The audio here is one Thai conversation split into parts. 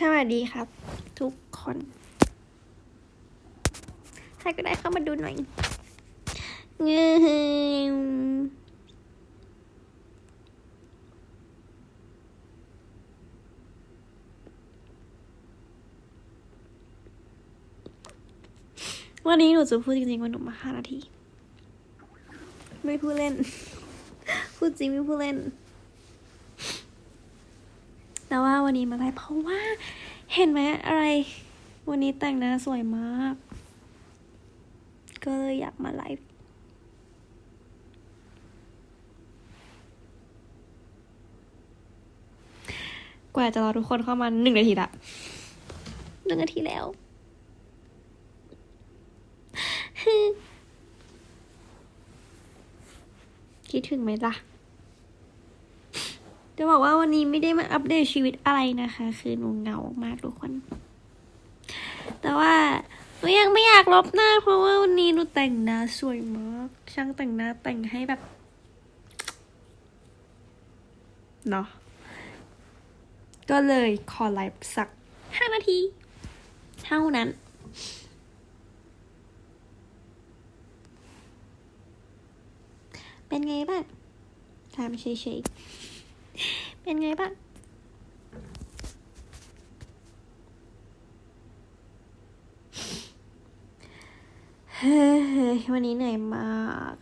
สวัสดีครับ ทุกคน ใครก็ได้เข้ามาดูหน่อยเงมวันนี้หนูจะพูดจริงๆว่าหนูมาห้านาที ไม่พูดเล่น พูดจริงไม่พูดเล่น แต่ว่าวันนี้มาไลฟ์เพราะว่า เห็นไหมอะไร วันนี้แต่งหน้าสวยมาก ก็เลยอยากมาไลฟ์กว่าจะรอทุกคนเข้ามาหนึ่งนาทีละหนึ่งนาทีแล้วคิดถึงไหมล่ะ จะบอกว่าวันนี้ไม่ได้มาอัปเดตชีวิตอะไรนะคะ คือหนูเหงามากทุกคน แต่ว่าหนูยังไม่อยากลบหน้า เพราะว่าวันนี้หนูแต่งหน้าสวยมาก ช่างแต่งหน้าแต่งให้แบบเนาะก็เลยขอไลฟ์สักห้านาที เท่านั้นเป็นไงบ้างถามเฉยๆ เป็นไงบ้างเฮ้ยวันนี้เหนื่อยมาก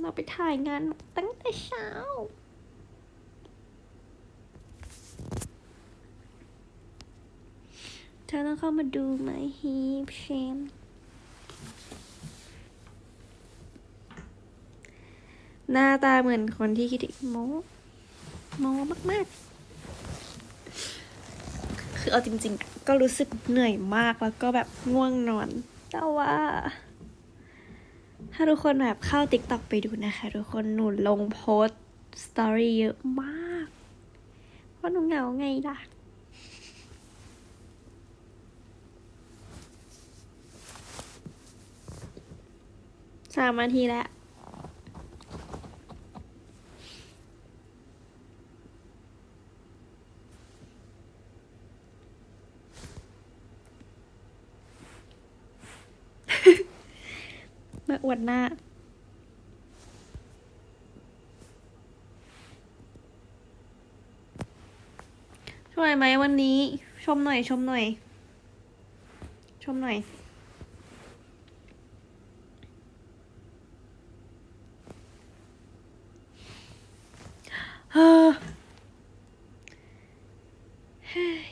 เราไปถ่ายงานตั้งแต่เช้าเธอต้องเข้ามาดูไหมฮีปเชนหน้าตาเหมือนคนที่คิดถึงโม โมมากๆ คือเอาจริง ๆ ก็รู้สึกเหนื่อยมากแล้วก็แบบง่วงนอน แต่ว่า ถ้าทุกคนแบบเข้าติ๊กต็อกไปดูนะคะ ทุกคนหนูลงโพสสตอรี่เยอะมาก เพราะหนูเหงาไงล่ะสามนาทีแล้ว มา อวดหน้า ช่วยไหมวันนี้ ชมหน่อย ชมหน่อย ชมหน่อย เฮ้อเฮ้ย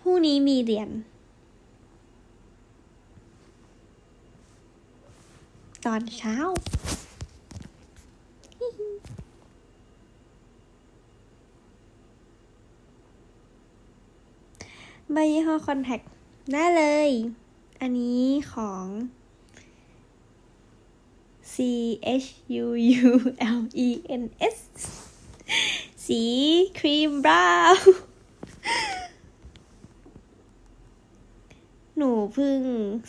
พรุ่งนี้มีเรียน ตอนเช้าใบยี่ห้อคอนแทคได้เลย อันนี้ของ C H U U L E N S สีครีมบราวน์ หนูเพิ่ง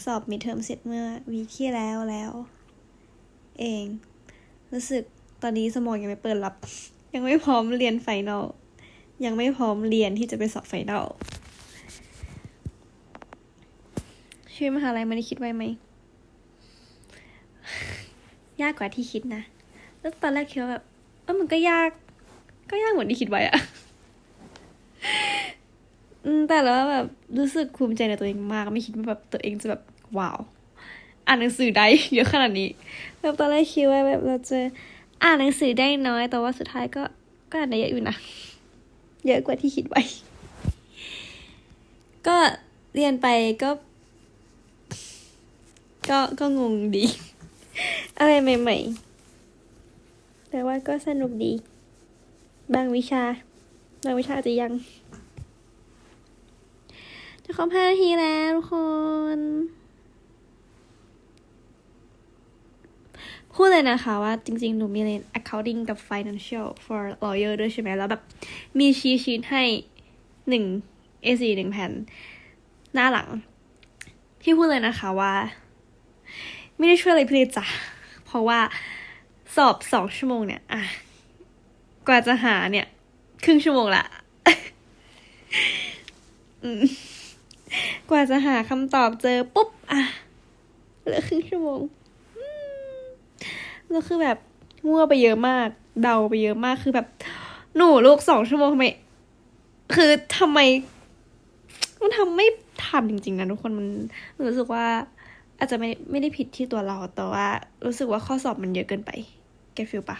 สอบมิดเทอมเสร็จเมื่อวีคที่แล้วแล้ว เอง รู้สึกตอนนี้สมองยังไม่เปิดรับ ยังไม่พร้อมเรียนไฟนอลยังไม่พร้อมเรียนที่จะไปสอบไฟนอลชีวิตมหาลัยมันได้คิดไว้ไหม ยากกว่าที่คิดนะ แล้วตอนแรกคิดว่าแบบเออมันก็ยาก ก็ยากเหมือนที่คิดไว้อะ แต่แล้วแบบรู้สึกภูมิใจในตัวเองมาก ไม่คิดว่าแบบตัวเองจะแบบว้าว อ่านหนังสือได้เยอะขนาดนี้ แบบตอนแรกคิดว่าแบบเราจะอ่านหนังสือได้น้อย แต่ว่าสุดท้ายก็ก็อ่านได้เยอะอยู่นะ เยอะกว่าที่คิดไว้ ก็เรียนไปก็ ก็ก็งงดี อะไรใหม่ ๆ แต่ว่าก็สนุกดี บางวิชา บางวิชาจะยัง จะครบห้านาทีแล้วทุกคน พูดเลยนะคะว่าจริงๆ หนูมีเรียน accounting กับ financial for lawyer ด้วยใช่ไหม แล้วแบบ มีชีชีตให้หนึ่ง A4 หนึ่งแผ่น หน้าหลังพี่พูดเลยนะคะว่า ไม่ได้ช่วยอะไรพี่เลยจ้ะ เพราะว่าสอบสองชั่วโมงเนี่ยอะกว่าจะหาเนี่ย ครึ่งชั่วโมงละอืม กว่าจะหาคำตอบเจอปุ๊บ อะเหลือครึ่งชั่วโมงอืมแล้วคือแบบมั่วไปเยอะมาก เดาไปเยอะมากคือแบบ หนูลูกสองชั่วโมงทำไม คือทำไม มันทำไม่ทันจริงๆนะทุกคนมันรู้สึกว่า อาจจะไม่ไม่ได้ผิดที่ตัวเรา แต่ว่า รู้สึกว่าข้อสอบมันเยอะเกินไปเก็ตฟิลปะ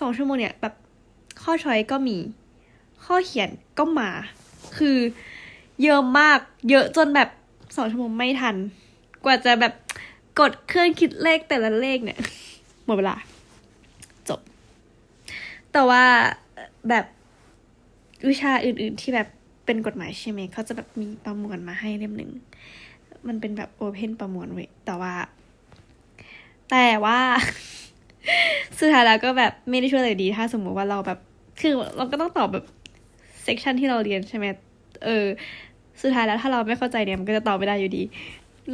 สองชั่วโมงเนี่ยแบบข้อช้อยก็มี ข้อเขียนก็มา คือ เยอะมาก เยอะจนแบบสองชั่วโมงไม่ทัน กว่าจะแบบกดเครื่องคิดเลขแต่ละเลขเนี่ย หมดเวลา จบ แต่ว่าแบบวิชาอื่นๆที่แบบเป็นกฎหมายใช่ไหมเขาจะแบบมีประมวลมาให้เล่มหนึ่ง มันเป็นแบบโอเพนประมวลเว้ยแต่ว่า แต่ว่าสุดท้ายแล้วก็แบบไม่ได้ช่วยอะไรดี ถ้าสมมุติว่าเราแบบ คือเราก็ต้องตอบแบบเซกชันที่เราเรียนใช่ไหมเออ สุดท้ายแล้วถ้าเราไม่เข้าใจเนี่ยมันก็จะตอบไม่ได้อยู่ดี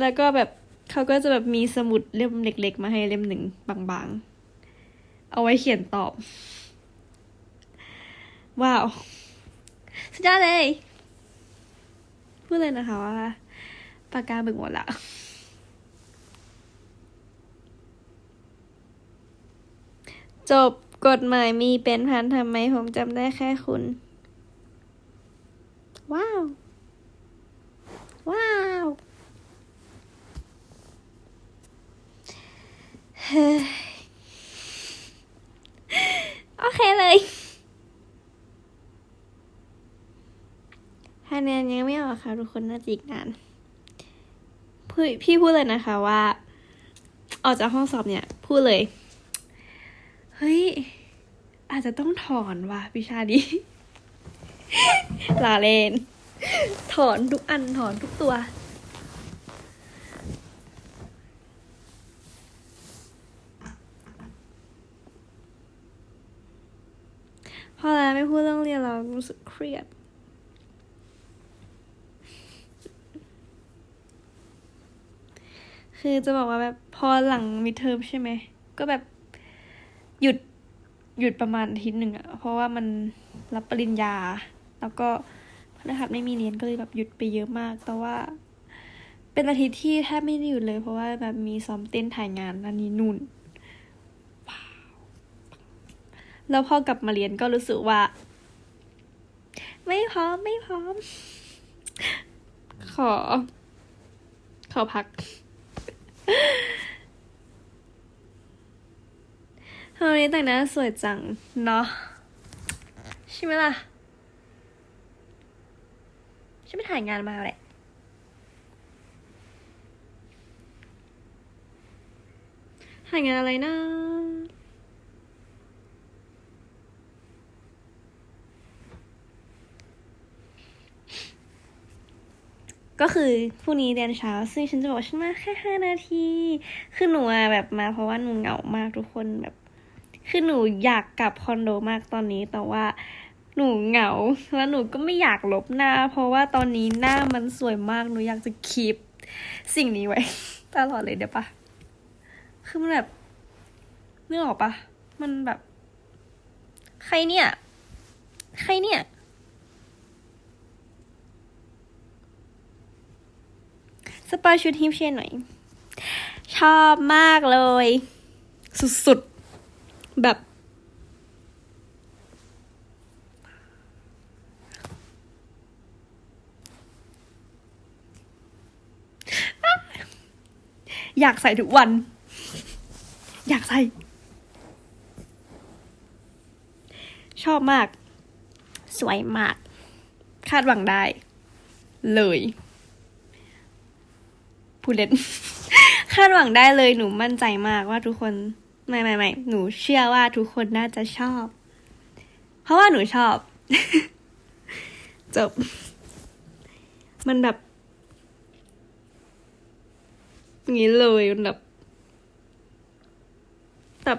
แล้วก็แบบเขาก็จะแบบมีสมุดเล่มเล็ก ๆ มาให้เล่มหนึ่งบางๆ เอาไว้เขียนตอบ ว้าว สุดยอดเลย พูดเลยนะคะว่าปากกาบึกหมดละจบกฎหมายมีเป็นพันทำไมผมจำได้แค่คุณ ว้าว ว้าวเฮ้ยโอเคเลยคะแนนยังไม่ออกค่ะ ทุกคนน่าจะอีกนานพี่พี่พูดเลยนะคะว่า ออกจากห้องสอบเนี่ย พูดเลย เฮ้ย อาจจะต้องถอนว่ะวิชานี้ลาเลน ถอนทุกอันถอนทุกตัว พอแล้วไม่พูดเรื่องเรียนเรารู้สึกเครียดคือจะบอกว่าแบบพอหลังมิเทอมใช่ไหม ก็แบบหยุดหยุดประมาณอาทิตย์หนึ่งอะเพราะว่ามันรับปริญญา แล้วก็ พฤหัสไม่มีเรียนก็เลยแบบหยุดไปเยอะมาก แต่ว่า เป็นอาทิตย์ที่แทบไม่ได้หยุดเลย เพราะว่าแบบมีซ้อมเต้นถ่ายงานนันนี้นู่นแล้วพอกลับมาเรียนก็รู้สึกว่า ไม่พร้อมไม่พร้อม ขอ ขอพักทำไมวันนี้แต่งหน้าสวยจังเนาะใช่ไหมล่ะ ฉันไปถ่ายงานมาแหละถ่ายงานอะไรนะก็คือพรุ่งนี้เรียนเช้า ซึ่งฉันจะบอกฉันมาแค่ห้านาที คือหนูแบบมาเพราะว่าหนูเหงามากทุกคนแบบ คือหนูอยากกลับคอนโดมากตอนนี้แต่ว่า หนูเหงา แล้วหนูก็ไม่อยากลบหน้า เพราะว่าตอนนี้หน้ามันสวยมาก หนูอยากจะคีปสิ่งนี้ไว้ ตลอดเลยเดี๋ยวปะคือมันแบบเนึกออกปะมันแบบ ใครเนี่ย ใครเนี่ย สปอยชุดฮิปเชนหน่อย ชอบมากเลย สุดๆ แบบ อยากใส่ทุกวัน อยากใส่ ชอบมาก สวยมาก คาดหวังได้ เลยพูดเล่น คาดหวังได้เลยหนูมั่นใจมากว่าทุกคนไม่ไม่ไม่หนูเชื่อว่าทุกคนน่าจะชอบ เพราะว่าหนูชอบ จบ มันแบบ อย่างนี้เลยมันแบบแบบ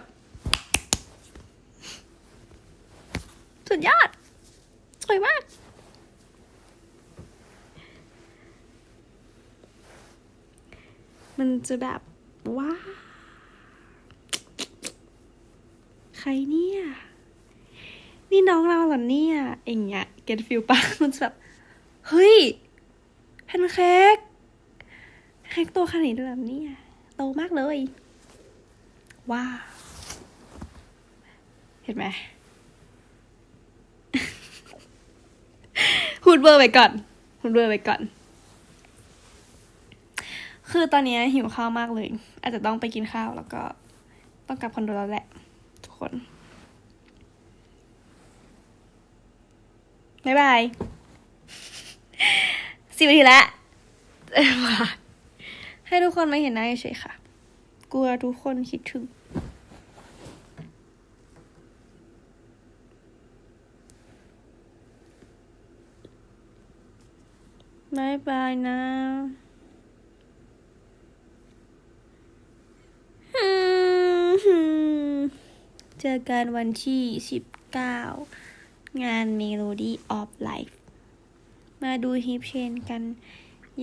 สุดยอด สวยมาก มันจะแบบ ว้า ใครเนี่ย นี่น้องเราเหรอเนี่ยอย่างเงี้ยเก็ตฟิลปะมันจะแบบ เฮ้ยแพนเค้ก แพนเค้กตัวขนาดนี้ด้วยเนี่ยโตมากเลย ว้าว เห็นไหมพูดเบอร์ไปก่อนพูดเบอร์ไปก่อน คือตอนนี้หิวข้าวมากเลย อาจจะต้องไปกินข้าวแล้วก็ ต้องกลับคอนโดแล้วแหละ ทุกคนบ๊ายบายสิบนาทีแล้ว ให้ทุกคนมาเห็นหน้าเฉยค่ะ กลัวทุกคนคิดถึง บายบายนะเจอกันวันที่ 19 งาน Melody of Life มาดูฮิปเชนกัน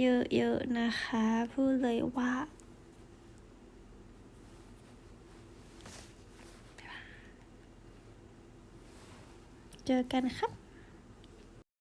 เยอะๆนะคะ พูดเลยว่าเจอกันครับ